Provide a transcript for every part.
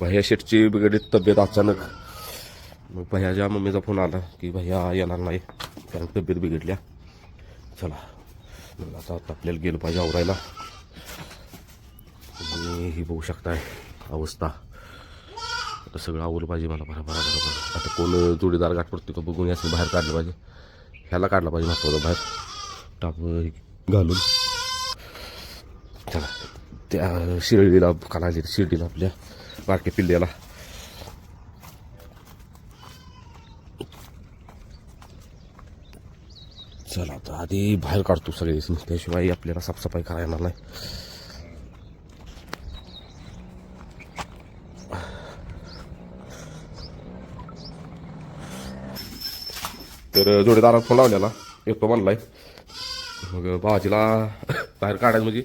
भैया शेटची बिघडीत तब्येत अचानक. मग भैयाच्या मम्मीचा फोन आला की भैया येणार नाही कारण तब्येत बिघडल्या. चला मग आता आपल्याला गेलं पाहिजे आवरायला. आणि ही बघू शकताय अवस्था. आता सगळं आवरलं पाहिजे मला बरं बरं बरं बरं. आता कोण जोडीदार गाठ पडतो का बघून याचं बाहेर काढलं पाहिजे. ह्याला काढला पाहिजे महत्वाचं बाहेर. टाप घालून. चला त्या शिर्डीला काढायचे शिर्डीला आपल्या बारक्या पिल्ल्याला. चला आता आधी बाहेर काढतो सगळे त्याशिवाय आपल्याला साफसफाई करायला येणार नाही. तर जोडीदारात फोन लावलेला. येतो म्हणलाय मग भाजीला बाहेर काढायचं म्हणजे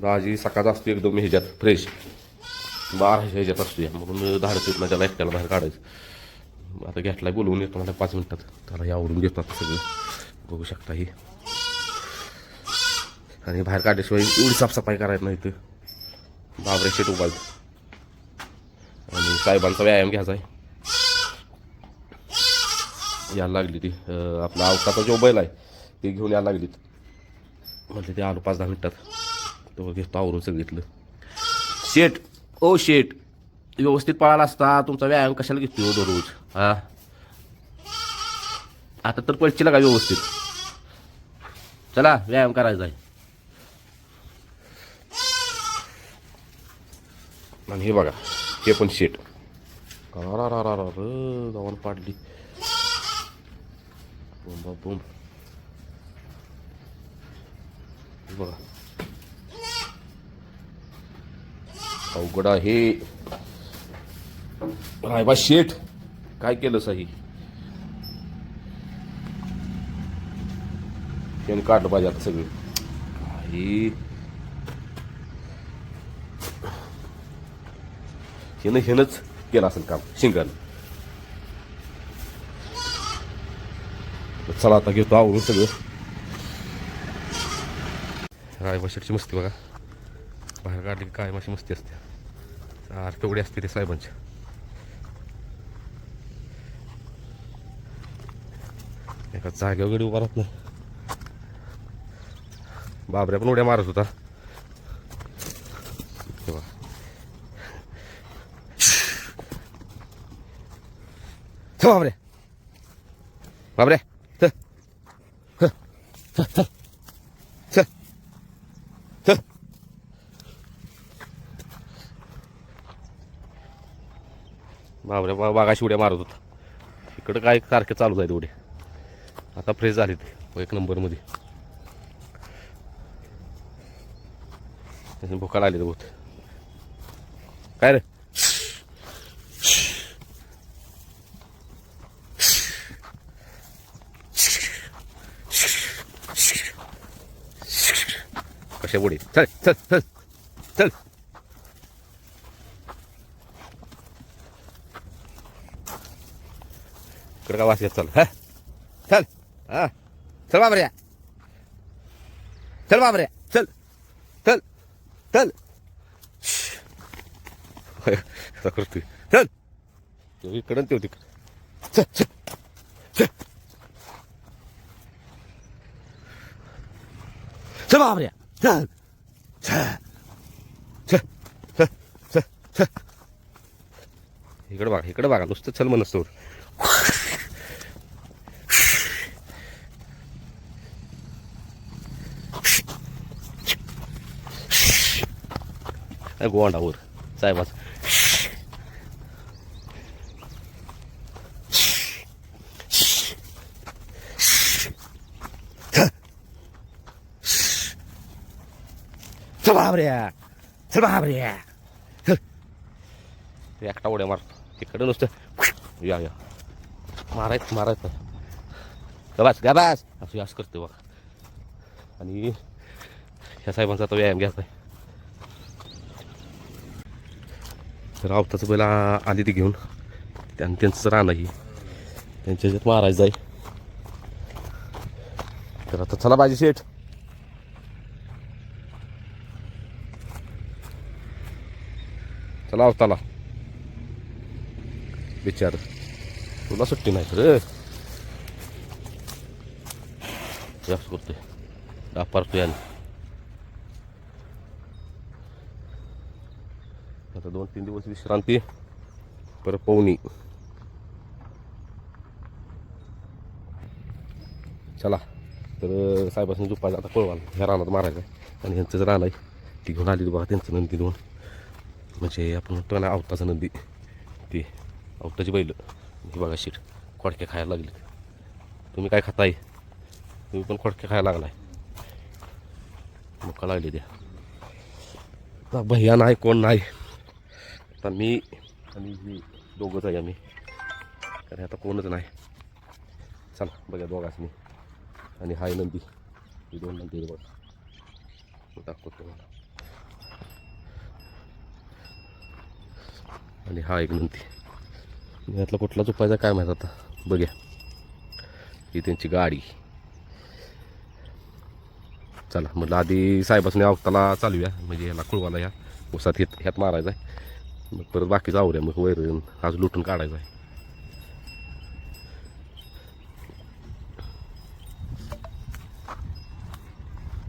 भाजी सकाळचा असते एकदम ह्याच्यात फ्रेश बाराशे ह्याच्यात असते. म्हणून धाडत येत नाही त्याला एकट्याला बाहेर काढायचं. आता घेतला बोलवून येतो मला पाच मिनटात. त्याला यावरून घेतो आता सगळं. बघू शकता ही. आणि बाहेर काढल्याशिवाय एवढी साफसफाई करायचं नाही तर बाबरे शेट उभाल आणि साहेबांचा व्यायाम घ्यायचा आहे. यायला लागली ती आपला अवकाचा जो बैल आहे ते घेऊन यायला लागली म्हटलं ते आलो पाच दहा मिनटात. तो घेतो आवरून सांगितलं शेट ओ शेट व्यवस्थित पळाला असता तुमचा व्यायाम कशाला घेतो हो दररोज? हा? आता तर पळशीला का व्यवस्थित? चला व्यायाम करायचा आहे. आणि हे बघा हे पण शेट रा पाडली. बोंबा बोंब हे बघा. अवघड आहे. रायबा शेठ काय केलं साही? त्याने काढलं पाहिजे आता सगळं. काही हिनं हिनंच केलं असेल काम शिंगण चला आता घेतो आवडून सगळं. रायबा मस्ती बघा. बाहेर काढली की काय माशी मस्ती असते. चार टोगडी असते ते साहेबांच्या एका जागेवर गडी उभा राहत नाही. बाबऱ्या पण उड्या मारत होता. बाबरे बाबरे चल चल चल चल चल बाबरे बागाशी उड्या मारत होता. इकडं काय सारखे चालू आहेत उड्या. आता फ्रेश झाली ते हो एक नंबरमध्ये त्याची आले लागली बहुत. काय रे? कशा बुडी चल चल चल चल. इकडं का वास येत चल? हा? चल. हा. चल बाबऱ्या. चल बाबऱ्या. चल. चल. चल. करतोय. चल. तो इकडं ते तो तिकडं. चल चल. चल. चल बाबऱ्या. चल. इकडं बघा इकडं बघा. नुसतं चल म्हणस गोंडावर साहेबाच चल बाबऱ्या चल बाबऱ्या ते एकटा उड्या मार. तिकडं नुसतं. या या. मारायचं मारायचं. गबास गबास. असं असं करते बघा. आणि ह्या साहेबांचा आता व्यायाम घ्यायचा आहे. तर आवताचं पहिला आली ते घेऊन. त्यानं त्यांचं राहणं ही. त्यांच्या ह्याच्यात मारायचं आहे. तर आता चला पाहिजे शेठ. चला आवताला. विचार तुला सुट्टी नाही सर जास्त करतोय. दापारतोय आणि. आता दोन तीन दिवस विश्रांती परत पवनी चला. तर साहेबांनी झोपायचं आता पळवाल ह्या रानात मारायचं आहे आणि ह्यांचं जर आहे ती घेऊन आली बघा त्यांचं नंदी दोन म्हणजे आपण म्हणतो ना आवताचं नंदी. ती आवताची बैल. ही बघा शीट. खोडके खायला लागले. तुम्ही काय खाताय? तुम्ही पण खोडके खायला लागलाय. मग लागली द्या भैया नाही कोण नाही. आता मी आणि ही दोघंच आहे आम्ही. कारण आता कोणच नाही. चला बघा दोघाच मी आणि हाय नंदी. ही दोन नंदी बघ. दाखवतो तुम्हाला. आणि हा एक नंदी. यातला कुठला झोपायचा काय माहीत आता? बघ्या. ही त्यांची गाडी. चला म्हटलं आधी साहेबासने अवताला चालूया. म्हणजे याला कुळवाला या. उसात ह्यात ह्यात मारायचा आहे मग परत बाकीचं आवऱ्या मग वैरण आज लुटून काढायचा आहे.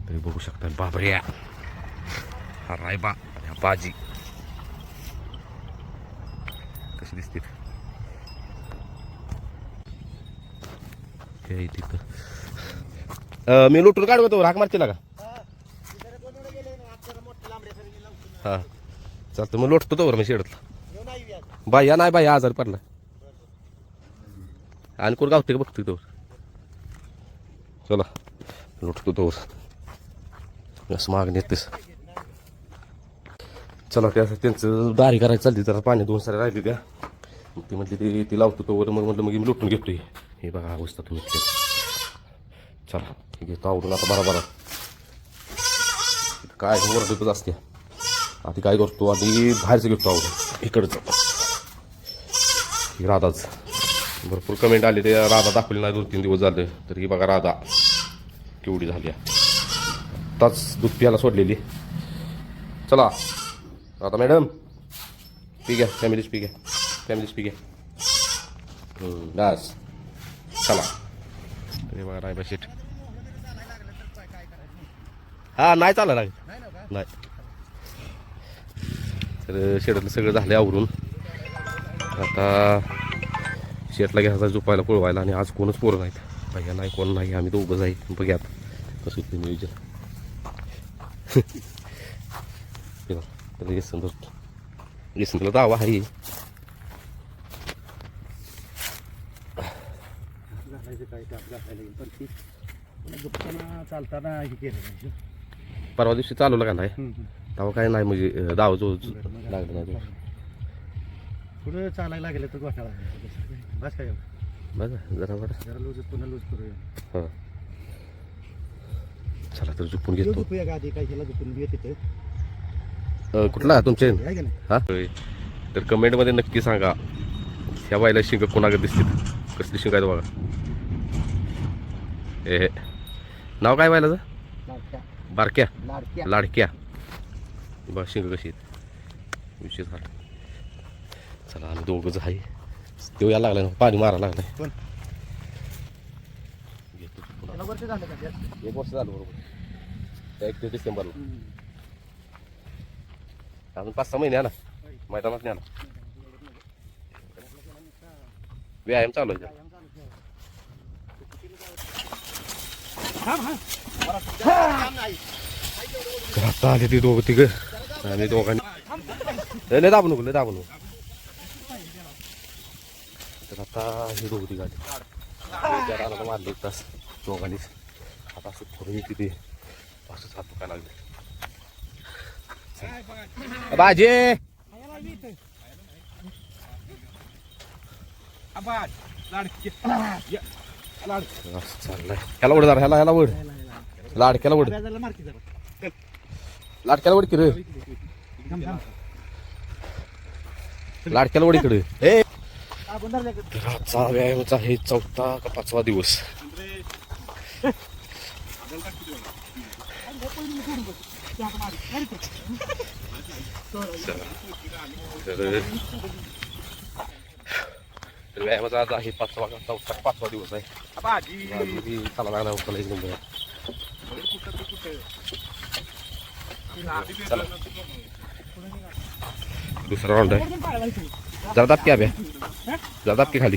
तुम्ही बघू शकता बाबऱ्या हा रायबा ह्या बाजी. कशी दिसते हे आहे तिथं. मी लुटून काढू तो? राग मारतील का? हा. चालतं मग लोटतो तोवर मी शेडतला. बाई या नाही बाई आजार पडला. आणि कोण गावते का बघतो तोवर? चला लुटतो तोवर. असं मागणी येतेस चला त्या त्यांचं दारी करायची चालली जरा पाणी दोन सारे राहिली का? मग ती म्हटली ती ती लावतो तोवर मग म्हटलं मग मी लुटून घेतो हे बघा अवस्था तुम्ही चला घेतो आवडून आता बरा बरा. काय ओरडतच असते आधी काय करतो? आधी बाहेरचं घेतो आहोत इकडचं ही राधाच. भरपूर कमेंट आले ते. राधा दाखवली नाही दोन तीन दिवस झाले. तर ही बघा राधा केवढी झाली आताच दूध प्यायला सोडलेली. चला. राधा मॅडम. पी घ्या फॅमिलीच पी घ्या. फॅमिलीच पी घ्या. बस. चला. तरी बघा रायबा शेट हां नाही चालला नाही. तर शेडातलं सगळं झालं आवरून. आता शेटला घ्यायचा झोपायला पळवायला आणि आज कोणच पोरं नाहीत. भैया नाही कोण नाही आम्ही दोघं जाई बघ्यात. कसं ते नियोजन. येसन येसनला दावा आहे. चालताना परवा दिवशी चालवलं का नाही तेव्हा काय नाही म्हणजे दावा जो बरं, लागलं नाही तो. पुढं चालायला लागलं तर घोटाळा बस काय बघा जरा वाटा जरा लूज पुन्हा लूज करूया. हां. चला तर झोपून घेतो. झोपूया का आधी काय केला झोपून येते ते. अं, कुठला तुमचे? आहे का नाही? हा? तर कमेंटमध्ये नक्की सांगा. ह्या बायला शिंग कोणाकडे दिसतील? कसली शिंग आहेत बघा. ए हे. नाव काय बायलाचं लाडक्या. बारक्या. लाडक्या. लाडक्या. बघा शिंग कशी आहेत? विषय झाला चला आम्ही दोघंच आहे. देऊ यायला लागलाय ना. पाणी मारायला लागलाय. पण वर्ष झालं का? एक वर्ष झालं बरोबर. एक ते डिसेंबरला. अजून पाच सहा महिने ना? मैदानात नाही आला. व्यायाम चालू आहे आता आले ती दोघं तिघ. आणि दोघांनी लय दाबू नको लय दाबू नको तर आता हे दोघं तिघ एक तास दोघांनी आता असं किती हात दुखायला लागले बाजे चाललंय ह्याला ओढ जरा ह्याला ह्याला ओढ लाडक्याला ओढ व्याजाला मारकी जरा लाडक्याला ओढ की रे थांब, थांब. लाडक्याला ओढ इकडे ए आपण धरल्या का? तर आजचा व्यायामाचा हे चौथा का पाचवा दिवस चला तर तर व्यायामाचा आज आहे पाचवा का चौथा पाचवा दिवस आहे भाजी भाजी चाला लागला होता एक नंबर चला दुसरा राऊंड आहे. जरा दाबकी अभ्या? जरा दाबकी खाली?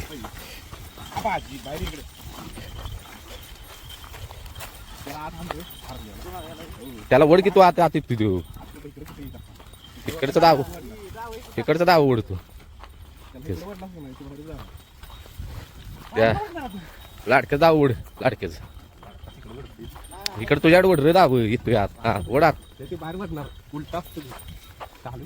त्याला वड की तू आता आता तू देऊ दाव तिकडचा दाव वड तू. त्या. लाडक्याचं आवड वड इकडं तुझ्याकडे वड रे दाव येतोय आत. हा वड आत. ते बाहेर उलटा. चालू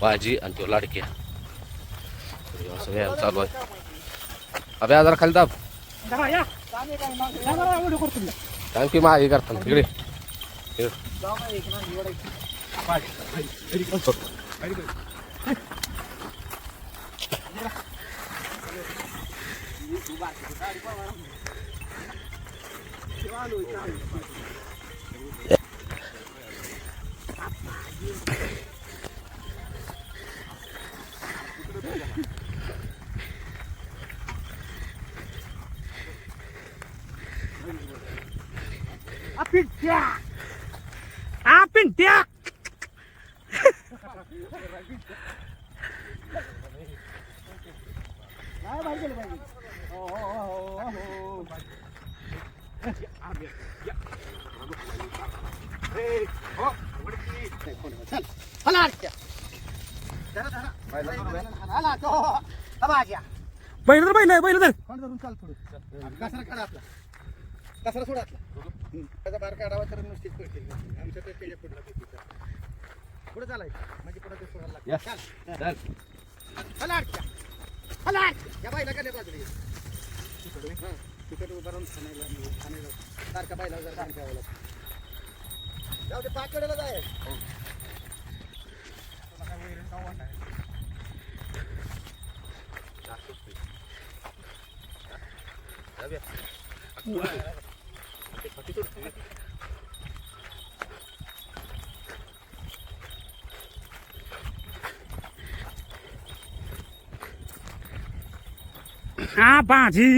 भाजी आणि तो लाडक्या. हे व्यायाम चालू आहे. अभ्या जरा खाली दाब. कारण की मागे करताना इकडे. इकडे. भाजी, भाजी. घरी करतो. घरी काय बैल तर बैल बैल तर चाल थोडं कचरा काढा आपला कचरा सोडा आपला त्याचा बाहेर काढावा तर नुसतीच पडतील आमच्या तर त्याच्या पुढला पुढे चालायचं म्हणजे पुढे ते सोडायला लागतं. चाल. चला. या बाईला का नाही बाजूला हं. तिकडे उभं राहून खाण्याला खाण्याला सारखा बाईला जर काम ठेवावं लागतं जाऊ दे पाकडेला जाय हा भाजी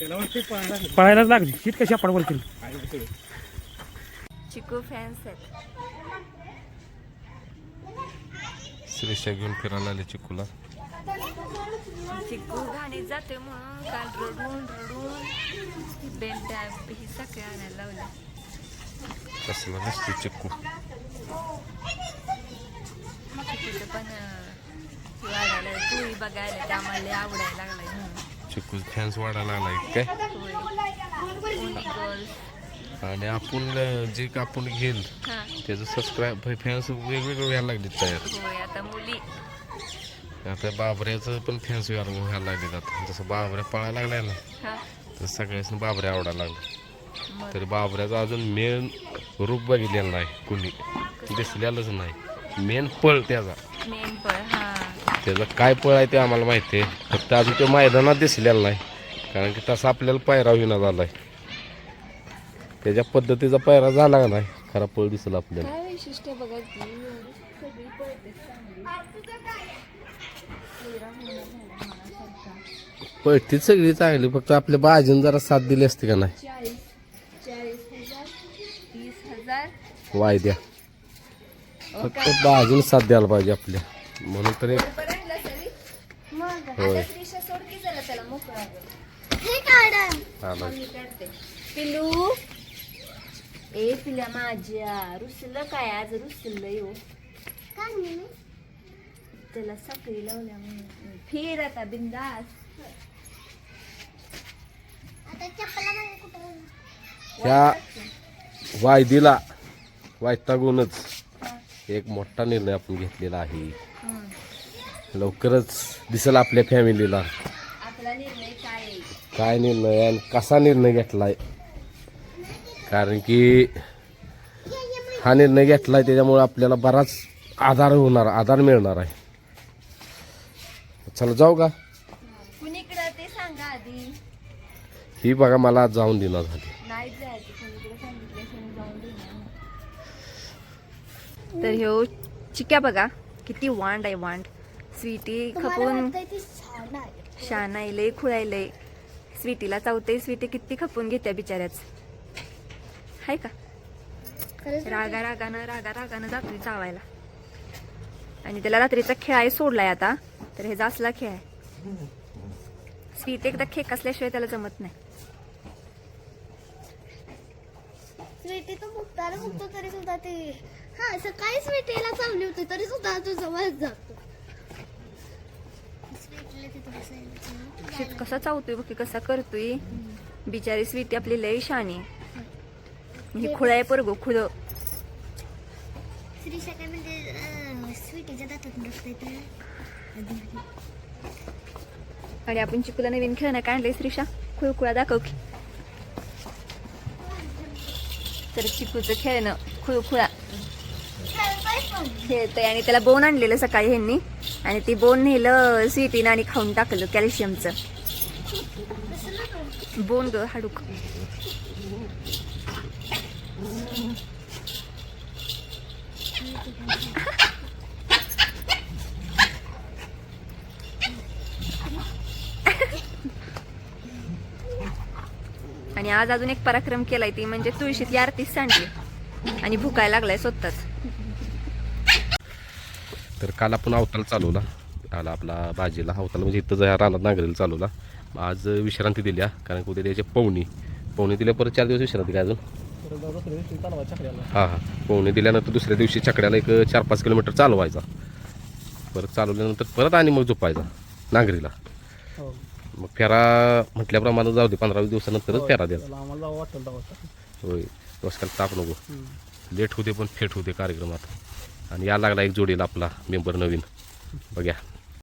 पळायलाच लागली. शीत कशी आपण वर केली चिकू फॅन्स आहेत. श्रेषा घेऊन फिरायला आले चिकूला. चिकू घाणीत जाते म्हणून काल रडून रडून बेल्ट ही सगळे आणायला लावल्या कसलं नसते चिकू. चिकूचं पण हे वाढायला तुळी बघायला आम्हाला आवडायला लागलाय म्हणून. चिकू फॅन्स वाढायला लागलाय काय? आणि आपण जे का आपण घेईल त्याचं सबस्क्राईब फॅन्स वेगवेगळे व्हायला लागले तयार. आता बाबऱ्याचं पण फॅन्स व्हायला लागले आता. जसं बाबऱ्या पळायला लागलाय ना हां. तर सगळ्याच बाबऱ्या आवडायला लागले मग? तर बाबऱ्याचं अजून मेन रूप बघितलेलं नाही कुणी. दिसलेलंच नाही. मेन पळ त्याचा. मेन हां. त्याचा काय पळ आहे ते आम्हाला माहिती आहे. फक्त अजून ते मैदानात दिसलेलं नाही. कारण की तसा आपल्याला पायरा विना झालाय. त्याच्या पद्धतीचा पायरा झाला का नाही? खरा पळ दिसला आपल्याला. काय वैशिष्ट्य बघा की एवढी सगळी पळते. झाला. पळतीच सगळी चांगली. फक्त आपल्या बाजून जरा साथ दिली असते का नाही? चाळीस चाळीस हजार तीस हजार. वायद्या. अहो, फक्त बाजून साथ द्यायला पाहिजे आपल्या. म्हणून तर एक पेपर आणला सरी मग होय. आता श्रीषा सोड की जरा त्याला मोकळा आला मी काढते. पिलू ए पिल्या माझ्या. रुसलं काय? आज रुसलं येऊ त्याला साखळी लावल्या म्हणून. फिर आता बिंदास. ह्या वायदीला एक मोठा निर्णय आपण घेतलेला आहे. लवकरच दिसेल आपल्या फॅमिलीला काय निर्णय आणि कसा निर्णय घेतलाय? कारण की हा निर्णय घेतलाय त्याच्यामुळे आपल्याला बराच आधार होणार आधार मिळणार आहे. चला जाऊ का? ही बघा मला जाऊन देणार झाली. तर ह्यो चिक्या बघा किती वांड आहे वांड. स्वीटी खपून शान आहे. लय खुळायलंय स्वीटीला चावते स्वीटी किती खपून घेत्या बिचाऱ्याच. हाय का? रागा रागानं रागा रागानं जातो चावायला. आणि त्याला रात्रीचा खेळाय सोडलाय आता तर हे असला खेळ आहे. स्वीट एकदा खेक असल्याशिवाय त्याला जमत नाही. स्वीटी तो मुक्ताला मुक्तो तरी सुद्धा ते हा सकाळी स्वीटीला चावली होती तरी सुद्धा तो जवळ जातो. शेत कसा चावतोय बघ की कसा करतोय. बिचारी स्वीटी आपली लय शानी ही खुळ. आहे खुळ दातात नसते तर आणि आपण चिकूला नवीन खेळणं काय आणलंय श्रीषा खुळखुळा दाखव की. तर चिकूचं खेळणं खुळखुळा खेळतंय आणि त्याला बोन आणलेलं सकाळी ह्यांनी. आणि ती बोन नेलं स्वीटीनं आणि खाऊन टाकलं कॅल्शियमचं. बोन ग हाडूक. आणि आज अजून एक पराक्रम केलाय ती म्हणजे तुळशीतली आरतीच सांडली. आणि भुकायला लागलाय स्वतःच. तर काल आपण अवताल चालवला. काल आपला भाजीला अवताल म्हणजे इथं जा रानात नांगरेला चालवला. मग आज विश्रांती दिल्या कारण की उद्या द्यायचे पवनी. पवनी दिल्या परत चार दिवस विश्रांती काय अजून? हां हां. पवनी दिल्यानंतर दुसऱ्या दिवशी चकड्याला एक चार पाच किलोमीटर चालवायचा. परत चालवल्यानंतर परत आणि मग झोपायचा नांगरीला. मग फेरा म्हटल्याप्रमाणे जाऊ दे पंधरा वीस दिवसानंतरच फेरा द्यायचा. होय. डोसक्याला ताप नको. लेट होते पण फेट होते कार्यक्रमात. आणि या लागला एक जोडीला आपला मेंबर नवीन. बघ्या.